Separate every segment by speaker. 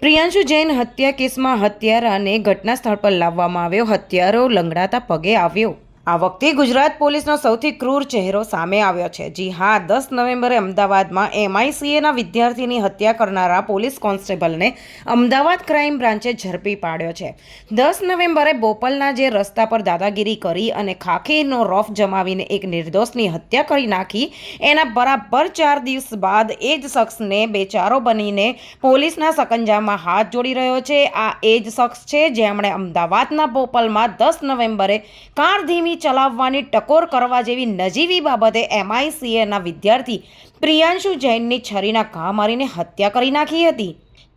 Speaker 1: પ્રિયાંશુ જૈન હત્યા કેસમાં હત્યારાને ઘટના સ્થળ પર લાવવામાં આવ્યો. હત્યારો લંગડાતા પગે આવ્યો. આ વખતે ગુજરાત પોલીસનો સૌથી ક્રૂર ચહેરો સામે આવ્યો છે. જી હા, દસ નવેમ્બરે અમદાવાદમાં એમઆઈસીએના વિદ્યાર્થીની હત્યા કરનારા પોલીસ કોન્સ્ટેબલને અમદાવાદ ક્રાઇમ બ્રાન્ચે ઝડપી પાડ્યો છે. દસ નવેમ્બરે બોપલના જે રસ્તા પર દાદાગીરી કરી અને ખાખીનો રોફ જમાવીને એક નિર્દોષની હત્યા કરી નાખી, એના બરાબર ચાર દિવસ બાદ એ જ શખ્સને બેચારો બનીને પોલીસના સકંજામાં હાથ જોડી રહ્યો છે. આ એ જ શખ્સ છે જેમણે અમદાવાદના બોપલમાં દસ નવેમ્બરે કાર ધીમી ચલાવવાની ટકોર કરવા જેવી નજીવી બાબતે એમઆઈસીએના વિદ્યાર્થી પ્રિયાંશુ જૈનની છરીના ઘા મારીને હત્યા કરી નાખી હતી.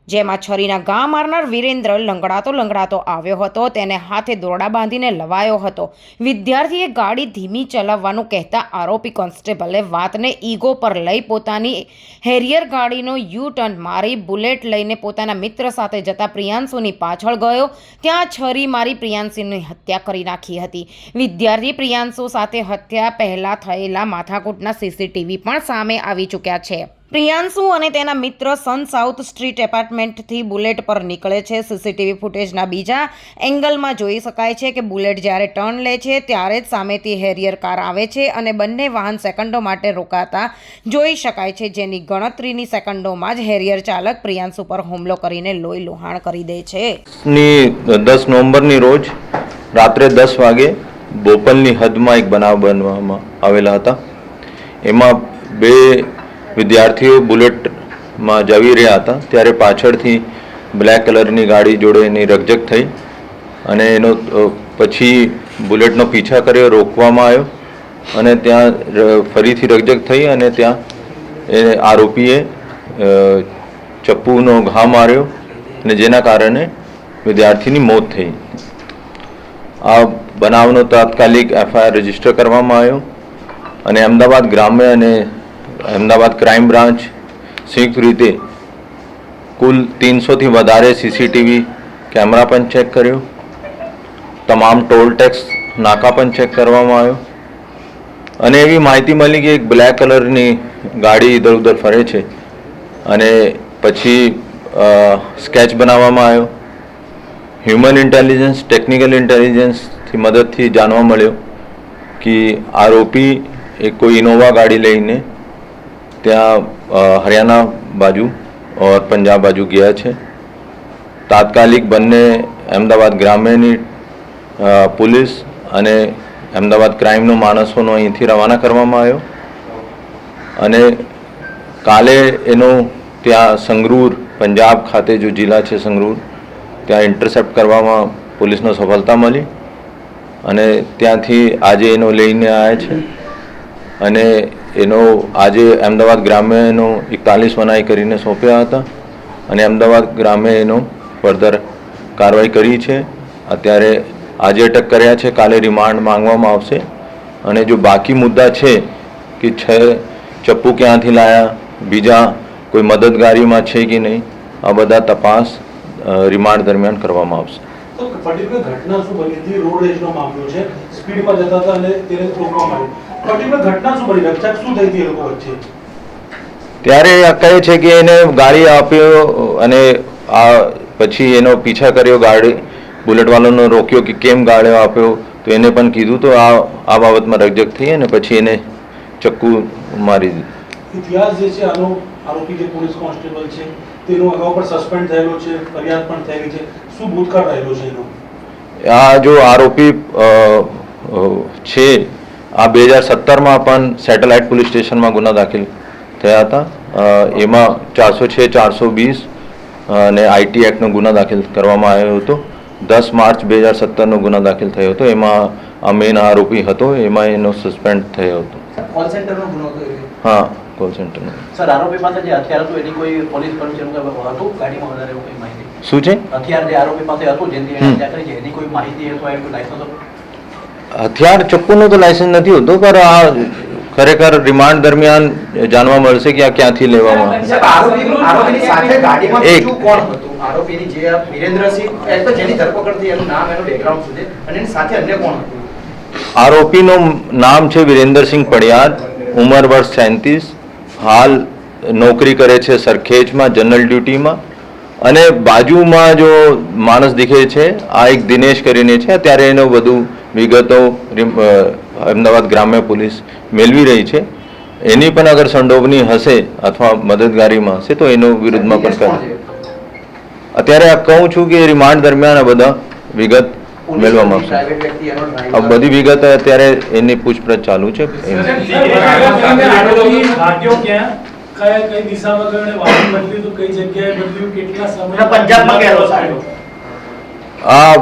Speaker 1: જેમાં છરીના ઘા મારનાર વિરેન્દ્ર લંગડાતો લંગડાતો આવ્યો હતો. તેને હાથે દોરડા બાંધીને લવાયો હતો. વિદ્યાર્થીએ ગાડી ધીમી ચલાવવાનું કહેતા આરોપી કોન્સ્ટેબલે વાતને ઈગો પર લઈ પોતાની હેરિયર ગાડીનો યુ ટર્ન મારી બુલેટ લઈને પોતાના મિત્ર સાથે જતા પ્રિયાંશુની પાછળ ગયો. ત્યાં છરી મારી પ્રિયાંશુની હત્યા કરી નાખી હતી. વિદ્યાર્થી પ્રિયાંશુ સાથે હત્યા પહેલાં થયેલા માથાકૂટના સીસીટીવી પણ સામે આવી ચૂક્યા છે. પ્રિયાંશુ અને તેના મિત્ર સન સાઉથ સ્ટ્રીટ એપાર્ટમેન્ટથી બુલેટ પર નીકળે છે. સીસીટીવી ફૂટેજના બીજા એંગલમાં જોઈ શકાય છે કે બુલેટ જ્યારે ટર્ન લે છે ત્યારે જ સામેથી હેરિયર કાર આવે છે અને બંને વાહન સેકન્ડો માટે રોકાતા જોઈ શકાય છે, જેની ગણતરીની સેકન્ડોમાં જ હેરિયર ચાલક પ્રિયાંશુ પર હુમલો કરીને લોહી લુહાણ કરી દે છે.
Speaker 2: દસ નવેમ્બરની રોજ રાત્રે દસ વાગે બોપલની હદમાં એક બનાવ બનવામાં આવેલા હતા. એમાં બે વિદ્યાર્થીઓ બુલેટમાં જવી રહ્યા હતા, ત્યારે પાછળથી બ્લેક કલરની ગાડી જોડે એની રકઝક થઈ અને એનો પછી બુલેટનો પીછા કર્યો, રોકવામાં આવ્યો અને ત્યાં ફરીથી રકઝક થઈ અને ત્યાં એ આરોપીએ ચપ્પુનો ઘા માર્યો અને જેના કારણે વિદ્યાર્થીની મોત થઈ. આ બનાવનો તાત્કાલિક એફઆઈઆર રજિસ્ટર કરવામાં આવ્યો અને અમદાવાદ ગ્રામ્ય અને અમદાવાદ ક્રાઇમ બ્રાન્ચ સંયુક્ત રીતે કુલ ત્રણસોથી વધારે સીસીટીવી કેમેરા પણ ચેક કર્યો. તમામ ટોલ ટેક્સ નાકા પણ ચેક કરવામાં આવ્યો. અને એવી માહિતી મળી કે એક બ્લેક કલરની ગાડી ઇધર ઉધર ફરે છે અને પછી સ્કેચ બનાવવામાં આવ્યો. હ્યુમન ઇન્ટેલિજન્સ ટેકનિકલ ઇન્ટેલિજન્સથી મદદથી જાણવા મળ્યો કે આરોપી એ કોઈ ઇનોવા ગાડી લઈને ત્યાં હરિયાણા બાજુ ઓર પંજાબ બાજુ ગયા છે. તાત્કાલિક બંને અમદાવાદ ગ્રામ્યની પોલીસ અને અમદાવાદ ક્રાઇમનો માણસોનો અહીંથી રવાના કરવામાં આવ્યો. અને કાલે એનો ત્યાં સંગરૂર, પંજાબ ખાતે જો જિલ્લા છે સંગરૂર, ત્યાં ઇન્ટરસેપ્ટ કરવામાં પોલીસનો સફળતા મળી અને ત્યાંથી આજે એનો લઈને આવ્યા છે. અને એનો આજે અમદાવાદ ગ્રામે એનો એકતાલીસ મનાઈ કરીને સોંપ્યા હતા અને અમદાવાદ ગ્રામે એનો ફર્ધર કાર્યવાહી કરી છે. અત્યારે આજે અટક કર્યા છે, કાલે રિમાન્ડ માંગવામાં આવશે. અને જો બાકી મુદ્દા છે કે છે ચપ્પુ ક્યાંથી લાયા, બીજા કોઈ મદદગારીમાં છે કે નહીં, આ બધા તપાસ રિમાન્ડ દરમિયાન કરવામાં આવશે.
Speaker 3: ઘટના શું બની હતી? રોડ રેજનો મામલો છે. સ્પીડમાં જતા હતા અને તેને રોકવામાં આવ્યું ઘટના શું બની? રક્ષક શું થઈ હતી એ લોકો વચ્ચે?
Speaker 2: ત્યારે આ કહે છે કે એને ગાડી આપ્યો અને આ પછી એનો પીછા કર્યો ગાડી. બુલેટવાળાનો રોક્યો કે કેમ ગાળ્યો આપ્યો? તો એને પણ કીધું તો આ આ બાબતમાં રકજક થઈ અને પછી એને ચક્કુ મારી દીધું.
Speaker 3: ઇતિહાસ જે છે આનો આરોપી જે પોલીસ કોન્સ્ટેબલ છે તેનો અગાઉ પણ સસ્પેન્ડ થયેલો છે ફરિયાદ પણ થયેલી છે. શું ભૂતકાળ રહેલો છે એનો?
Speaker 2: આ જો આરોપી છે આ બે હજાર સત્તરમાં પણ સેટેલાઇટ પોલીસ સ્ટેશનમાં ગુના દાખલ થયા હતા. એમાં ચારસો છે ચારસો વીસ અને આઈટી એક્ટનો ગુના દાખલ કરવામાં આવ્યો હતો. દસ માર્ચ બે હજાર સત્તરનો ગુના દાખલ થયો હતો. એમાં આ મેઇન આરોપી હતો. એમાં એનો સસ્પેન્ડ થયો હતો. હા કોલ સેન્ટરનો
Speaker 4: સર આરોપી પાસે જે હથિયાર હતું એની કોઈ પોલીસ કર્મચારીનું હતું? ગાડીમાં વધારે કોઈ માહિતી?
Speaker 2: શું છે?
Speaker 4: હથિયાર જે આરોપી પાસે હતું જેની. એને કોઈ માહિતી
Speaker 2: હથિયાર ચપ્પુનું તો લાયસન્સ નથી હોતું પણ આ ખરેખર રિમાન્ડ દરમિયાન જાણવા મળશે કે આ ક્યાંથી લેવામાં
Speaker 4: આરોપીની
Speaker 2: એક.
Speaker 4: આરોપીની નામ છે
Speaker 2: વિરેન્દ્રસિંહ પડિયાર ઉંમર વર્ષ સેન્તીસ હાલ નોકરી કરે છે સરખેજમાં જનરલ ડ્યુટીમાં. અને બાજુમાં જો માણસ દીખે છે આ એક દિનેશ કરીને છે ત્યારે એનો બધું વિગતો અમદાવાદ ગ્રામ્ય પોલીસ મેળવી રહી છે. એની પણ અગર સંડોવણી હશે અથવા મદદગારીમાં હશે તો એનો વિરુદ્ધમાં પણ કરે અત્યારે આ કહું છું કે રિમાન્ડ દરમિયાન આ બધા વિગત મેળવવામાં આવશે. આ બધી વિગત અત્યારે એની પૂછપરછ ચાલુ છે.
Speaker 5: ક્યાં કઈ દિશામાં ગયો અને વાહન બદલ્યું તો કઈ જગ્યાએ બદલ્યું કેટલા સમય
Speaker 4: પંજાબમાં ગયેલો સાહેબ.
Speaker 2: આ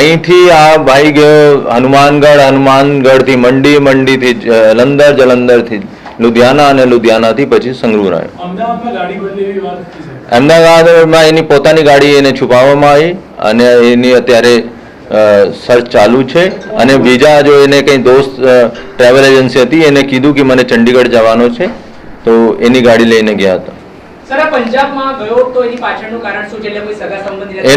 Speaker 2: અહીંથી આ ભાઈ ગયો હનુમાનગઢ હનુમાનગઢથી મંડી મંડીથી જલંધર જલંધરથી લુધિયાના અને લુધિયાનાથી પછી
Speaker 5: સાહેબ.
Speaker 2: અમદાવાદમાં એની પોતાની ગાડી એને છુપાવવામાં આવી અને એની અત્યારે સર્ચ ચાલુ છે. અને બીજા જો એને કંઈ દોસ્ત ટ્રાવેલ એજન્સી હતી એને કીધું કે મને ચંડીગઢ જવાનો છે. તો એની ગાડી લઈને ગયા હતા.
Speaker 6: સર આ પંજાબમાં ગયો તો એની પાછળનું કારણ શું છે? એટલે કોઈ સગા સંબંધી નથી?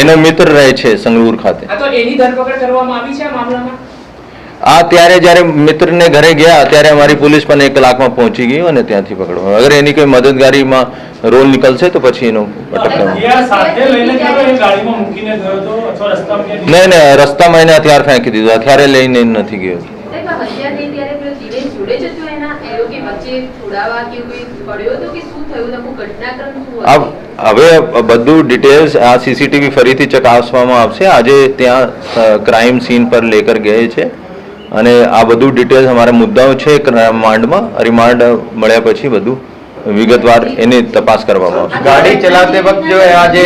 Speaker 2: એને
Speaker 6: મિત્ર
Speaker 2: રહે છે સંગરૂર ખાતે.
Speaker 6: હા, તો એની ધરપકડ કરવામાં આવી છે આ
Speaker 2: ત્યારે જ્યારે મિત્રને ઘરે ગયા ત્યારે અમારી પોલીસ પણ એક કલાકમાં પહોંચી ગઈ અને ત્યાંથી પકડવા અગર એની કોઈ મદદગારીમાં રોલ નીકળશે તો પછી એનો અટક કરવામાં
Speaker 5: એ આ સાથે લઈને ગયો એ ગાડીમાં મૂકીને ગયો તો અથવા રસ્તામાં ક્યાંય
Speaker 2: નહીં નહીં રસ્તામાં એને હથિયાર ફેંકી દીધું. હથિયારે લઈને નથી ગયો. હવે બધું ડિટેલ્સ આ સીસીટીવી ફરીથી ચકાસવામાં આવશે. આજે ત્યાં ક્રાઇમ સીન પર લેકર ગયે છે. અને આ બધું ડિટેલ્સ અમારા મુદ્દાઓ છે રિમાન્ડમાં. રિમાન્ડ મળ્યા પછી બધું વિગતવાર એની તપાસ કરવામાં આવશે.
Speaker 7: ગાડી ચલાવતી વખત જો આ જે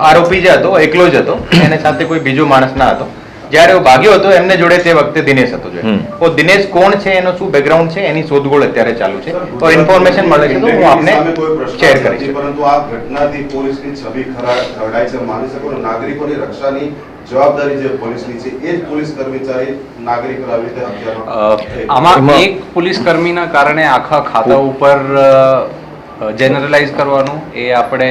Speaker 7: આરોપી જે હતો એકલો જ હતો એને સાથે કોઈ બીજો માણસ ના હતો જ્યારે ਉਹ ભાગ્યો હતો એમને જોડે તે વખતે દિનેશ હતો જો તો દિનેશ કોણ છે એનો શું બેકગ્રાઉન્ડ છે એની શોધખોળ અત્યારે ચાલુ છે. તો ઇન્ફોર્મેશન મળે છે તો હું આપને
Speaker 8: સામે કોઈ પ્રશ્ન
Speaker 7: શેર કરીશ.
Speaker 8: પરંતુ આ ઘટનાથી પોલીસની છબી ખરા- ખરડાય છે. માની શકો નાગરિકોની રક્ષાની જવાબદારી જે પોલીસની છે એ જ પોલીસ કર્મચારી નાગરિકો આવી રીતે
Speaker 9: આમાં એક પોલીસ કર્મીના કારણે આખા ખાતા ઉપર જનરલાઇઝ કરવાનું એ આપણે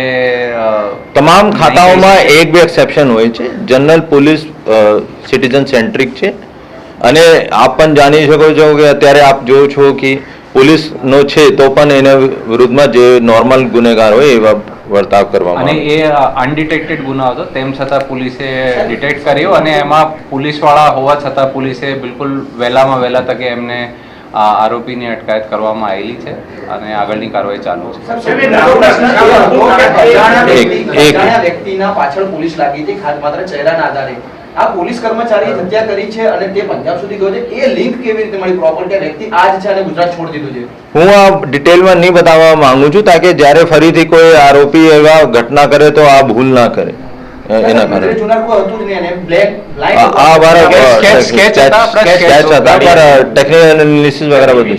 Speaker 2: તમામ ખાતાઓમાં એક બે એક્સેપ્શન હોય છે. જનરલ પોલીસ સિટીઝન સેન્ટ્રિક છે. અને આપ પણ જાણી શકો છો કે અત્યારે આપ જો છો કે પોલીસનો છે તો પણ એના વિરુદ્ધમાં જે નોર્મલ ગુનેગાર હોય એવા વર્તાવ કરવામાં
Speaker 9: અને એ અનડિટેક્ટેડ ગુનો હતો. તેમ છતાં પોલીસે ડિટેક્ટ કર્યો અને એમાં પોલીસવાળા હોવા છતાં પોલીસે બિલકુલ વહેલામાં વહેલા તકે એમને આ આરોપીની અટકાયત કરવામાં આવેલી છે અને આગળની કાર્યવાહી ચાલુ છે.
Speaker 4: સાહેબ, એ મોટો પ્રશ્ન એ હતો કે અજાણ્યા
Speaker 2: એક-
Speaker 4: વ્યક્તિ-
Speaker 2: એક-
Speaker 4: અજાણ્યા વ્યક્તિના પાછળ પોલીસ લાગી હતી માત્ર ચહેરાના આધારે. આ પોલીસ કર્મચારીએ હત્યા કરી છે અને તે પંજાબ સુધી ગયો છે. એ લિંક કેવી રીતે મળી? પ્રોપર કે વ્યક્તિ આ છે અને ગુજરાત છોડી દીધું છે.
Speaker 2: હું આ ડિટેલમાં નહીં બતાવવા માંગુ છું તાકે જ્યારે ફરીથી કોઈ આરોપી એવા ઘટના કરે તો આ ભૂલ ના કરે. એના કારણે. આ મારા
Speaker 9: Sketch- sketch હતા,
Speaker 2: સ્કેચ હતા પર ટેકનિકલ એનાલિસિસ વગેરે બધું.